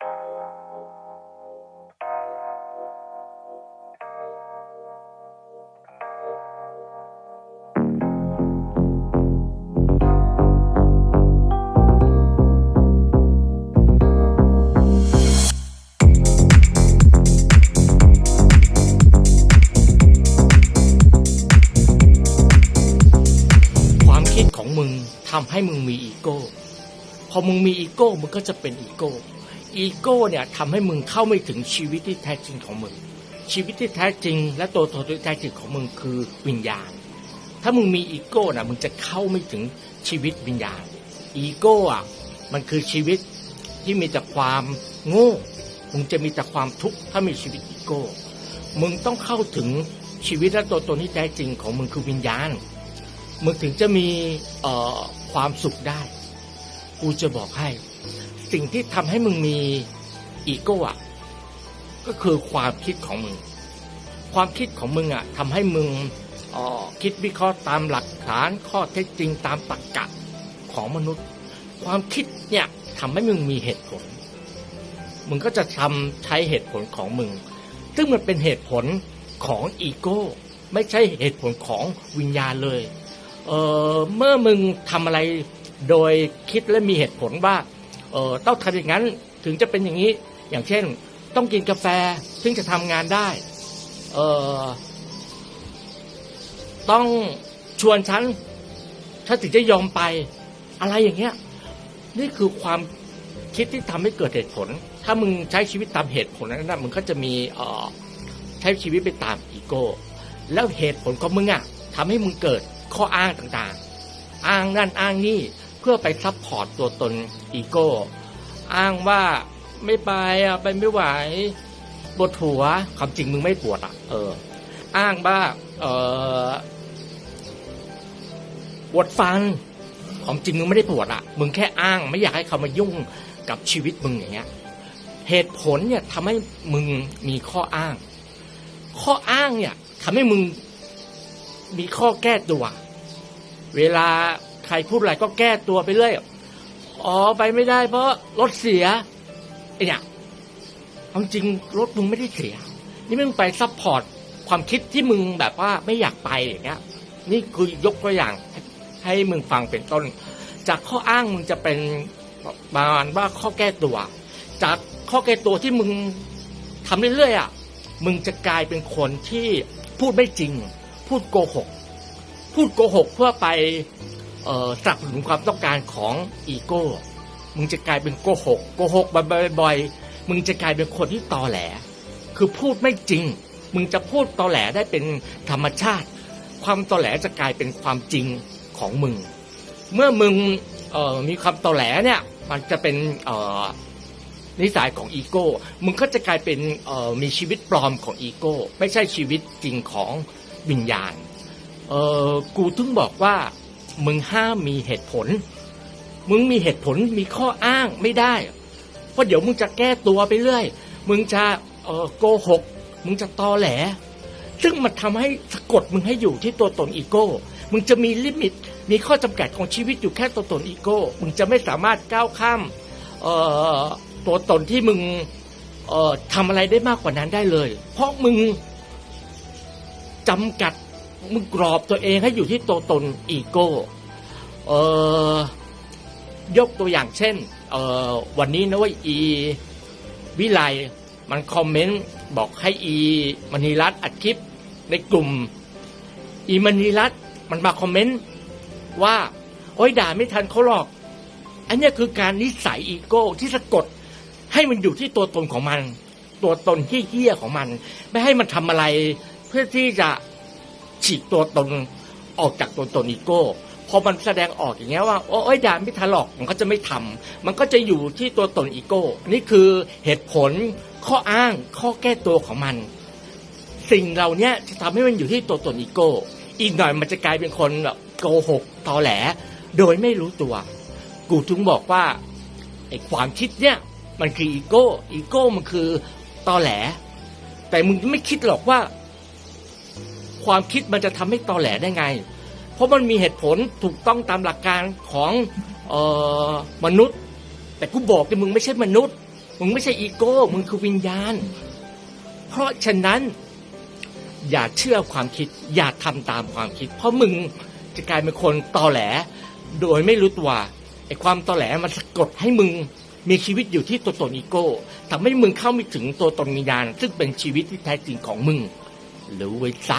ความคิดของมึงทำให้มึงมีอีโก้ พอมึงมีอีโก้ มึงก็จะเป็นอีโก้ อีโก้เนี่ยทำให้มึงเข้าไม่ถึงชีวิตที่แท้จริงของมึง ชีวิตที่แท้จริง และตัวตนที่แท้จริงของมึงคือวิญญาณ ถ้ามึงมีอีโก้นะมึงจะเข้าไม่ถึงชีวิตวิญญาณ อีโก้อะมันคือชีวิตที่มีแต่ความโง่ มึงจะมีแต่ความทุกข์ถ้ามีชีวิตอีโก้ มึงต้องเข้าถึงชีวิตและตัวตนที่แท้จริงของมึงคือวิญญาณ มึงถึงจะมีเอ่อความสุขได้ กูจะบอกให้ สิ่งที่ทำให้มึงมีอีโก้อะก็คือความคิดของมึง ความคิดของมึงอะทำให้มึงออคิดวิเคราะห์ตามหลักฐานข้อเท็จจริงตามตรรกะของมนุษย์ ความคิดเนี่ยทำให้มึงมีเหตุผล มึงก็จะทำใช้เหตุผลของมึง ซึ่งมันเป็นเหตุผลของอีโก้ ไม่ใช่เหตุผลของวิญญาณเลยเออเมื่อมึงทำอะไรโดยคิดและมีเหตุผลว่า เออต้องทำอย่างนั้นถึงจะเป็นอย่างนี้ อย่างเช่น ต้องกินกาแฟถึงจะทำงานได้ เออต้องชวนฉันถ้าถึงจะยอมไป อะไรอย่างเงี้ย นี่คือความคิดที่ทำให้เกิดเหตุผล ถ้ามึงใช้ชีวิตตามเหตุผลนั้นนะมึงก็จะมีเออใช้ชีวิตไปตามอีโก้ แล้วเหตุผลของมึงอะทำให้มึงเกิดข้ออ้างต่างๆ อ้างนั่นอ้างนี่ เพื่อไปซับพอร์ตตัวตนอีโก้ อ้างว่าไม่ไปอะไปไม่ไหวปวดหัวความจริงมึงไม่ปวดอะ เออ อ้างว่าเออปวดฟันความจริงมึงไม่ได้ปวดอะ มึงแค่อ้างไม่อยากให้เขามายุ่งกับชีวิตมึงอย่างเงี้ย เหตุผลเนี่ยทำให้มึงมีข้ออ้าง ข้ออ้างเนี่ยทำให้มึงมีข้อแก้ตัว เวลา ใครพูดอะไรก็แก้ตัวไปเรื่อยอ๋อไปไม่ได้ เพราะรถเสียไอเนี่ยเอาจริงรถมึงไม่ได้เสีย นี่มึงไปซัพพอร์ตความคิดที่มึงแบบว่าไม่อยากไปอย่างเงี้ย นี่คือยกตัวอย่างให้มึงฟังเป็นต้น จากข้ออ้างมึงจะเป็นประมาณว่าข้อแก้ตัว จากข้อแก้ตัวที่มึงทำเรื่อยๆอะมึงจะกลายเป็นคนที่พูดไม่จริง พูดโกหก พูดโกหกเพื่อไป สนับสนุนความต้องการของอีโก้ มึงจะกลายเป็นโกหกโกหกบ่อยๆมึงจะกลายเป็นคนที่ตอแหล คือพูดไม่จริง มึงจะพูดตอแหลได้เป็นธรรมชาติ ความตอแหลจะกลายเป็นความจริงของมึง เมื่อมึงมีความตอแหลเนี่ยมันจะเป็นนิสัยของอีโก้ มึงก็จะกลายเป็นมีชีวิตปลอมของอีโก้ ไม่ใช่ชีวิตจริงของวิญญาณกูถึงบอกว่า มึงห้ามมีเหตุผล มึงมีเหตุผลมีข้ออ้างไม่ได้เพราะเดี๋ยวมึงจะแก้ตัวไปเรื่อย มึงจะโกหก มึงจะตอแหล ซึ่งมันทำให้สะกดมึงให้อยู่ที่ตัวตนอีโก้ มึงจะมีลิมิต มีข้อจำกัดของชีวิตอยู่แค่ตัวตนอีโก้ มึงจะไม่สามารถก้าวข้ามตัวตนที่มึงเอ่อทำอะไรได้มากกว่านั้นได้เลย เพราะมึงจำกัด มึงกรอบตัวเองให้อยู่ที่ตัวตนอีโก้เออยกตัวอย่างเช่นเออวันนี้นะว่าอี วิไลมันคอมเมนต์บอกให้อีมณีรัตน์อัดคลิปในกลุ่ม อีมณีรัตน์มันมาคอมเมนต์ว่า โอ้ยด่าไม่ทันเขาหรอก อันนี้คือการนิสัยอีโก้ที่สะกดให้มันอยู่ที่ตัวตนของมัน ตัวตนที่เฮี้ยของมัน ไม่ให้มันทำอะไร เพื่อที่จะ ฉีกตัวตนออกจากตัวตนอีโก้พอมันแสดงออกอย่างเงี้ยว่าโอ้ยด่าไม่ทันหรอกมันก็จะไม่ทำมันก็จะอยู่ที่ตัวตนอีโก้ นี่คือเหตุผลข้ออ้างข้อแก้ตัวของมัน สิ่งเหล่านี้จะทำให้มันอยู่ที่ตัวตนอีโก้ อีกหน่อยมันจะกลายเป็นคนแบบโกหกตอแหล โดยไม่รู้ตัว กูถึงบอกว่าไอ้ความคิดเนี่ยมันคืออีโก้อีโก้มันคือตอแหล แต่มึงไม่คิดหรอกว่า ความคิดมันจะทำให้ตอแหลได้ไง เพราะมันมีเหตุผลถูกต้องตามหลักการของออมนุษย์ แต่กูบอกเลยมึงไม่ใช่มนุษย์ มึงไม่ใช่อีโก้ มึงคือวิญญาณ เพราะฉะนั้น อย่าเชื่อความคิด อย่าทำตามความคิด เพราะมึงจะกลายเป็นคนตอแหล โดยไม่รู้ตัวไอ้ความตอแหลมันสะกดให้มึงมีชีวิตอยู่ที่ตัวตนอีโก้ทำให้มึงเข้าไม่ถึงตัวตนวิญญาณ ซึ่งเป็นชีวิตที่แท้จริงของมึงรู้ไว้ซะ